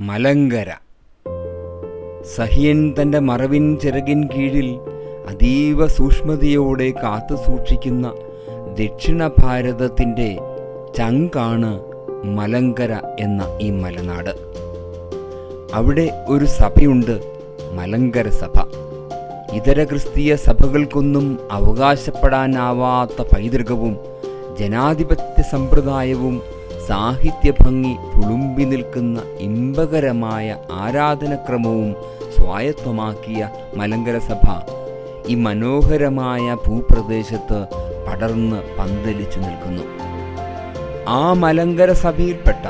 മലങ്കര. സഹിയൻ തന്റെ മറവിൻ ചിറകിൻ കീഴിൽ അതീവ സൂക്ഷ്മതയോടെ കാത്തു സൂക്ഷിക്കുന്ന ദക്ഷിണ ഭാരതത്തിന്റെ ചങ്കാണ് മലങ്കര എന്ന ഈ മലനാട്. അവിടെ ഒരു സഭയുണ്ട് മലങ്കര സഭ. ഇതര ക്രിസ്തീയ സഭകൾക്കൊന്നും അവകാശപ്പെടാനാവാത്ത പൈതൃകവും ജനാധിപത്യ സമ്പ്രദായവും സാഹിത്യ ഭംഗി തുളുമ്പി നിൽക്കുന്ന ഇമ്പകരമായ ആരാധനക്രമവും സ്വായത്തമാക്കിയ മലങ്കര സഭ. ഈ മനോഹരമായ ഭൂപ്രദേശത്ത് പടർന്ന് പന്തലിച്ചു നിൽക്കുന്നു. ആ മലങ്കര സഭയിൽപ്പെട്ട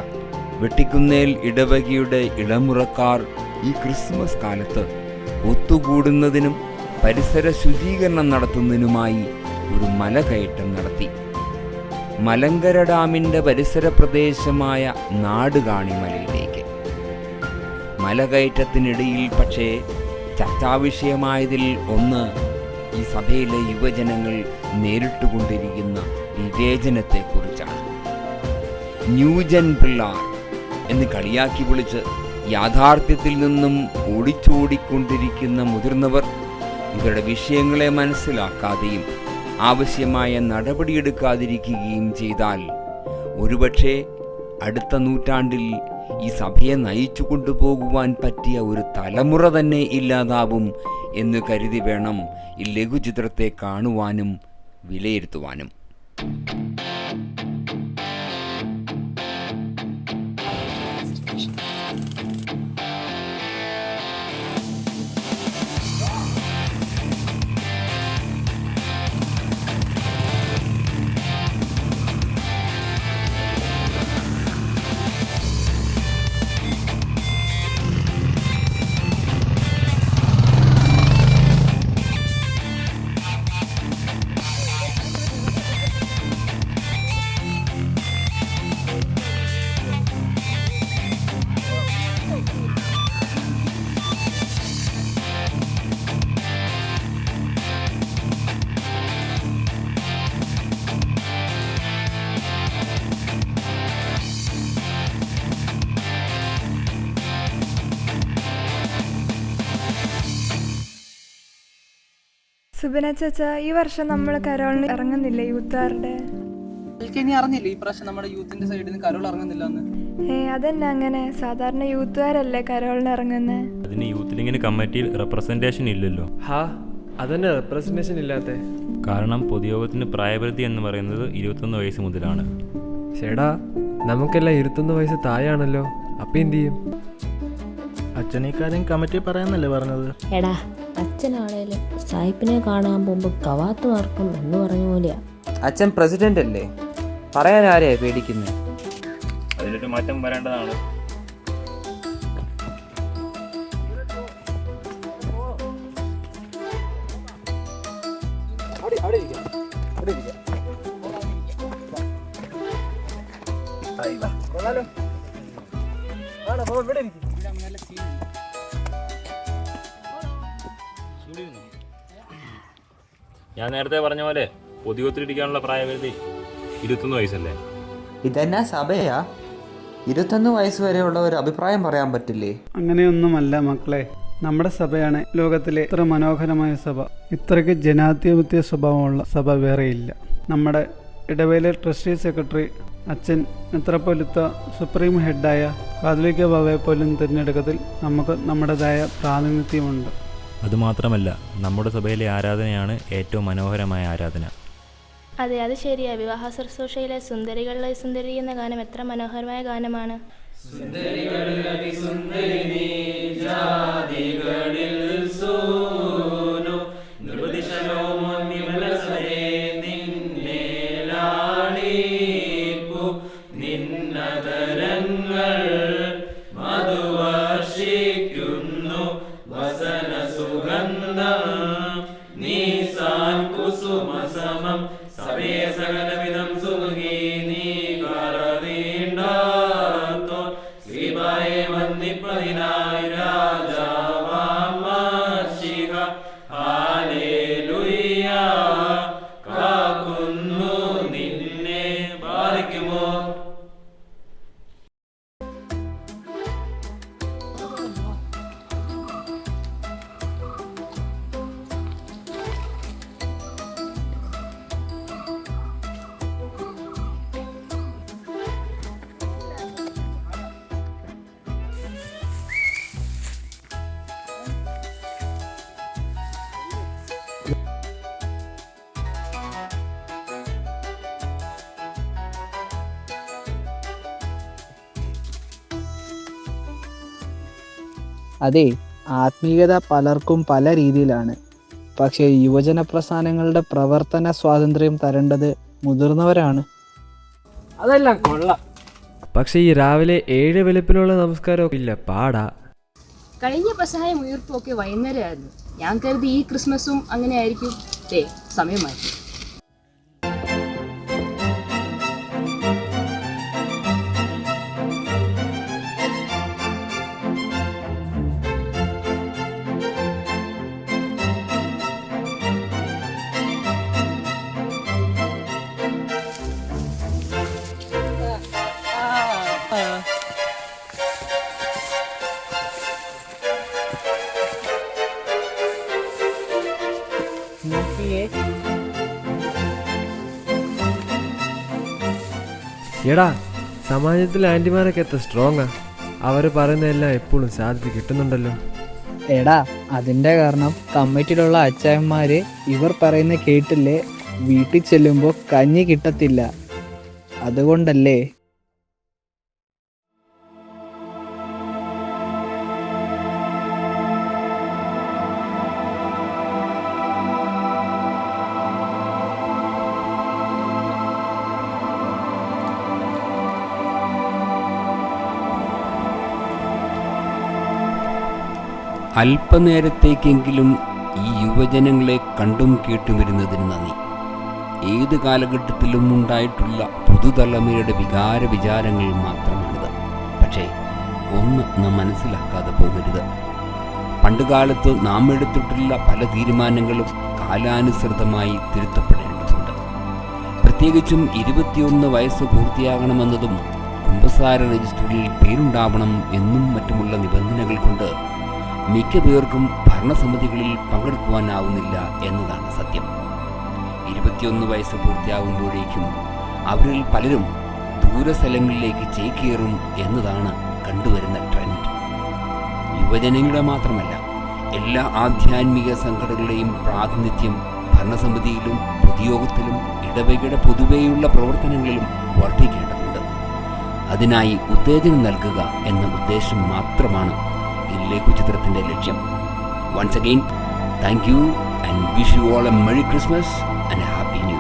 വെട്ടിക്കുന്നേൽ ഇടവകയുടെ ഇളമുറക്കാർ ഈ ക്രിസ്മസ് കാലത്ത് ഒത്തുകൂടുന്നതിനും പരിസര ശുചീകരണം നടത്തുന്നതിനുമായി ഒരു മലകയറ്റം നടത്തി. മലങ്കര ഡാമിന്റെ പരിസര പ്രദേശമായ നാടുകാണിമലയിലേക്ക്. മലകയറ്റത്തിനിടയിൽ പക്ഷേ ചർച്ചാവിഷയമായതിൽ ഒന്ന് ഈ സഭയിലെ യുവജനങ്ങൾ നേരിട്ടുകൊണ്ടിരിക്കുന്ന വിവേചനത്തെക്കുറിച്ചാണ് ന്യൂജൻ പിള്ളാർ എന്ന് കളിയാക്കി വിളിച്ച് യാഥാർത്ഥ്യത്തിൽ നിന്നും ഓടിച്ചോടിക്കൊണ്ടിരിക്കുന്ന മുതിർന്നവർ ഇവരുടെ വിഷയങ്ങളെ മനസ്സിലാക്കാതെയും ആവശ്യമായ നടപടിയെടുക്കാതിരിക്കുകയും ചെയ്താൽ ഒരുപക്ഷെ അടുത്ത നൂറ്റാണ്ടിൽ ഈ സഭയെ നയിച്ചു കൊണ്ടുപോകുവാൻ പറ്റിയ ഒരു തലമുറ തന്നെ ഇല്ലാതാവും എന്ന് കരുതി വേണം ഈ ലഘുചിത്രത്തെ കാണുവാനും വിലയിരുത്തുവാനും. സുബിന ചാച്ച ഈ വർഷം നമ്മൾ കരോളിന് ഇറങ്ങുന്നില്ല യൂത്തുകാരുടെ? എനിക്ക് ഇനി അറിഞ്ഞില്ല ഈ പ്രാവശ്യം നമ്മുടെ യൂത്തിന്റെ സൈഡിൽ നിന്ന് കരോൾ ഇറങ്ങുന്നില്ല എന്ന് ഏ അതെന്നെ അങ്ങനെ. സാധാരണ യൂത്തുകാരല്ലേ കരോളിന് ഇറങ്ങുന്നത് അതിന് കമ്മിറ്റിയിൽ ഇല്ലല്ലോ. ഹാ അതന്നെ റെപ്രസെന്റേഷൻ ഇല്ലാത്ത. കാരണം പൊതുയോഗത്തിന് പ്രായപരിധി എന്ന് പറയുന്നത് ഇരുപത്തൊന്ന് വയസ്സ് മുതലാണ്. ചേടാ നമുക്കെല്ലാം ഇരുപത്തൊന്ന് വയസ്സ് താഴെയാണല്ലോ. അപ്പൊ എന്ത് ചെയ്യും? അച്ഛനേക്കാരും കമ്മിറ്റി പറയാന്നല്ലേ പറഞ്ഞത്? എടാ അച്ഛനാണേലും സായിപ്പിനെ കാണാൻ പോകുമ്പോൾ കവാത്ത് മാർക്കും എന്ന് പറഞ്ഞ പോലെയാ. അച്ഛൻ പ്രസിഡന്റ് അല്ലേ? പറയാൻ ആരെയാ പേടിക്കുന്നത് അതിലൊരു മാറ്റം വരേണ്ടതാണ്. ഞാൻ നേരത്തെ പറഞ്ഞ പോലെ പൊതുവത്തിലിരിക്കാനുള്ള പ്രായപരിധി ഇരുപത്തൊന്ന് വയസ്സല്ലേ? ഇതെന്നാ സഭയാ? ഇരുപത്തൊന്ന് വയസ്സ് വരെയുള്ള ഒരു അഭിപ്രായം പറയാൻ പറ്റില്ലേ? അങ്ങനെയൊന്നുമല്ല മക്കളെ. നമ്മുടെ സഭയാണ് ലോകത്തിലെ ഇത്ര മനോഹരമായ സഭ. ഇത്രയ്ക്ക് ജനാധിപത്യ സ്വഭാവമുള്ള സഭ വേറെയില്ല. നമ്മുടെ ഇടവേല ട്രസ്റ്റി സെക്രട്ടറി അച്ഛൻ മെത്രപ്പൊലിത്ത സുപ്രീം ഹെഡായ കാതലിക്ക ബാബയെ പോലും തിരഞ്ഞെടുക്കത്തിൽ നമുക്ക് നമ്മുടേതായ പ്രാതിനിധ്യമുണ്ട്. അതുമാത്രമല്ല നമ്മുടെ സഭയിലെ ആരാധനയാണ് ഏറ്റവും മനോഹരമായ ആരാധന. അതെ അത് ശരിയാ. വിവാഹ ശുശ്രൂഷയിലെ സുന്ദരികളിലെ സുന്ദരി എന്ന ഗാനം എത്ര മനോഹരമായ ഗാനമാണ്. ശ്രീബായെ بنا അതെ ആത്മീയത പലർക്കും പല രീതിയിലാണ്. പക്ഷേ യുവജന പ്രസ്ഥാനങ്ങളുടെ പ്രവർത്തന സ്വാതന്ത്ര്യം തരേണ്ടത് മുതിർന്നവരാണ്. അതെല്ലാം കൊള്ള. പക്ഷേ ഈ രാവിലെ ഏഴ് വെളുപ്പിനുള്ള നമസ്കാരം ഇല്ല പാടാ. കഴിഞ്ഞ പ്രസഹായം ഉയർപ്പൊക്കെ വൈകുന്നേരമായിരുന്നു. ഞാൻ കരുതി ഈ ക്രിസ്മസും അങ്ങനെ ആയിരിക്കും. ദേ സമയം മാറ്റി. എടാ സമാജത്തിൽ ആന്റിമാരൊക്കെ എത്ര സ്ട്രോങ്ങാ. അവർ പറയുന്നതെല്ലാം എപ്പോഴും സാധിച്ച് കിട്ടുന്നുണ്ടല്ലോ. എടാ അതിന്റെ കാരണം കമ്മിറ്റിയിലുള്ള അച്ചായന്മാര് ഇവർ പറയുന്ന കേട്ടില്ലേ വീട്ടിൽ ചെല്ലുമ്പോൾ കഞ്ഞി കിട്ടത്തില്ല. അതുകൊണ്ടല്ലേ അല്പനേരത്തേക്കെങ്കിലും ഈ യുവജനങ്ങളെ കണ്ടും കേട്ടും വരുന്നതിന് നന്ദി. ഏത് കാലഘട്ടത്തിലും ഉണ്ടായിട്ടുള്ള പുതുതലമുറയുടെ വികാര വിചാരങ്ങൾ മാത്രമാണിത്. പക്ഷേ ഒന്ന് നാം മനസ്സിലാക്കാതെ പോകരുത്. പണ്ടുകാലത്ത് നാം എടുത്തിട്ടുള്ള പല തീരുമാനങ്ങളും കാലാനുസൃതമായി തിരുത്തപ്പെടേണ്ടതുണ്ട്. പ്രത്യേകിച്ചും ഇരുപത്തിയൊന്ന് വയസ്സ് പൂർത്തിയാകണമെന്നതും കുമ്പസാര രജിസ്റ്ററിൽ പേരുണ്ടാവണം എന്നും മറ്റുമുള്ള നിബന്ധനകൾ കൊണ്ട് മിക്ക പേർക്കും ഭരണസമിതികളിൽ പങ്കെടുക്കുവാനാവുന്നില്ല എന്നതാണ് സത്യം. ഇരുപത്തിയൊന്ന് വയസ്സ് പൂർത്തിയാകുമ്പോഴേക്കും അവരിൽ പലരും ദൂരസ്ഥലങ്ങളിലേക്ക് ചേക്കേറും എന്നതാണ് കണ്ടുവരുന്ന ട്രെൻഡ്. യുവജനങ്ങളെ മാത്രമല്ല എല്ലാ ആധ്യാത്മിക സംഘടനകളുടെയും പ്രാതിനിധ്യം ഭരണസമിതിയിലും പൊതുയോഗത്തിലും ഇടവകയുടെ പൊതുവെയുള്ള പ്രവർത്തനങ്ങളിലും വർദ്ധിക്കേണ്ടതുണ്ട്. അതിനായി ഉത്തേജനം നൽകുക എന്ന ഉദ്ദേശം മാത്രമാണ് ലഘുചിത്രത്തിന്റെ ലക്ഷ്യം. Once again thank you and wish you all a merry Christmas and happy new